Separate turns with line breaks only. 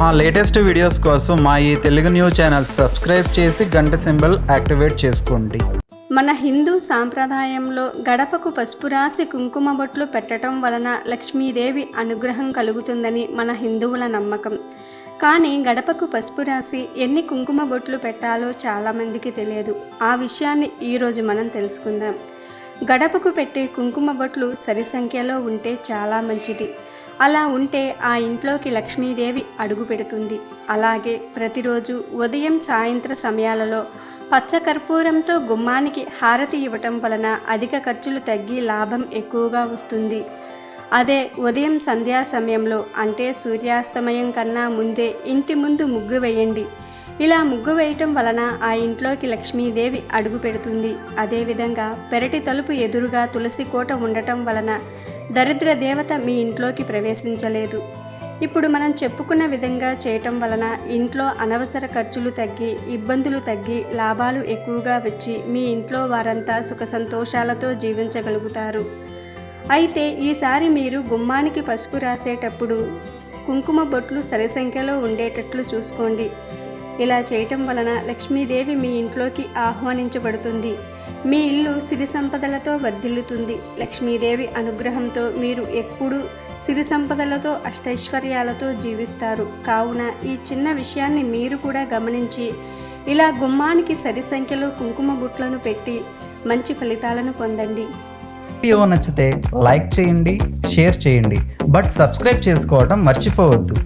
మా latest videos కోసం మా ఈ తెలుగు న్యూస్ ఛానల్ సబ్స్క్రైబ్ చేసి గంట సింబల్ యాక్టివేట్ చేసుకోండి.
మన హిందూ సాంప్రదాయంలో గడపకు పసుపు రాసి కుంకుమ బొట్లు పెట్టడం వలన లక్ష్మీదేవి అనుగ్రహం కలుగుతుందని మన హిందువుల నమ్మకం. కానీ గడపకు పసుపు రాసి ఎన్ని కుంకుమ బొట్లు పెట్టాలో చాలామందికి తెలియదు. ఆ విషయాన్ని ఈరోజు మనం తెలుసుకుందాం. గడపకు పెట్టే కుంకుమ బొట్లు సరి సంఖ్యలో ఉంటే చాలా మంచిది. అలా ఉంటే ఆ ఇంట్లోకి లక్ష్మీదేవి అడుగు పెడుతుంది. అలాగే ప్రతిరోజు ఉదయం సాయంత్ర సమయాలలో పచ్చకర్పూరంతో గుమ్మానికి హారతి ఇవ్వటం వలన అధిక ఖర్చులు తగ్గి లాభం ఎక్కువగా వస్తుంది. అదే ఉదయం సంధ్యా సమయంలో అంటే సూర్యాస్తమయం కన్నా ముందే ఇంటి ముందు ముగ్గు వేయండి. ఇలా ముగ్గు వేయటం వలన ఆ ఇంట్లోకి లక్ష్మీదేవి అడుగు పెడుతుంది. అదేవిధంగా పెరటి తలుపు ఎదురుగా తులసి కోట ఉండటం వలన దరిద్ర దేవత మీ ఇంట్లోకి ప్రవేశించలేదు. ఇప్పుడు మనం చెప్పుకున్న విధంగా చేయటం వలన ఇంట్లో అనవసర ఖర్చులు తగ్గి ఇబ్బందులు తగ్గి లాభాలు ఎక్కువగా వచ్చి మీ ఇంట్లో వారంతా సుఖ సంతోషాలతో జీవించగలుగుతారు. అయితే ఈసారి మీరు గుమ్మానికి పసుపు రాసేటప్పుడు కుంకుమ బొట్లు సరి సంఖ్యలో ఉండేటట్లు చూసుకోండి. ఇలా చేయటం వలన లక్ష్మీదేవి మీ ఇంట్లోకి ఆహ్వానించబడుతుంది. మీ ఇల్లు సిరి సంపదలతో వర్ధిల్లుతుంది. లక్ష్మీదేవి అనుగ్రహంతో మీరు ఎప్పుడూ సిరి సంపదలతో అష్టైశ్వర్యాలతో జీవిస్తారు. కావున ఈ చిన్న విషయాన్ని మీరు కూడా గమనించి ఇలా గుమ్మానికి సరి సంఖ్యలో కుంకుమ బుట్లను పెట్టి మంచి ఫలితాలను పొందండి.
వీడియో నచ్చితే లైక్ చేయండి షేర్ చేయండి. బట్ సబ్స్క్రైబ్ చేసుకోవడం మర్చిపోవద్దు.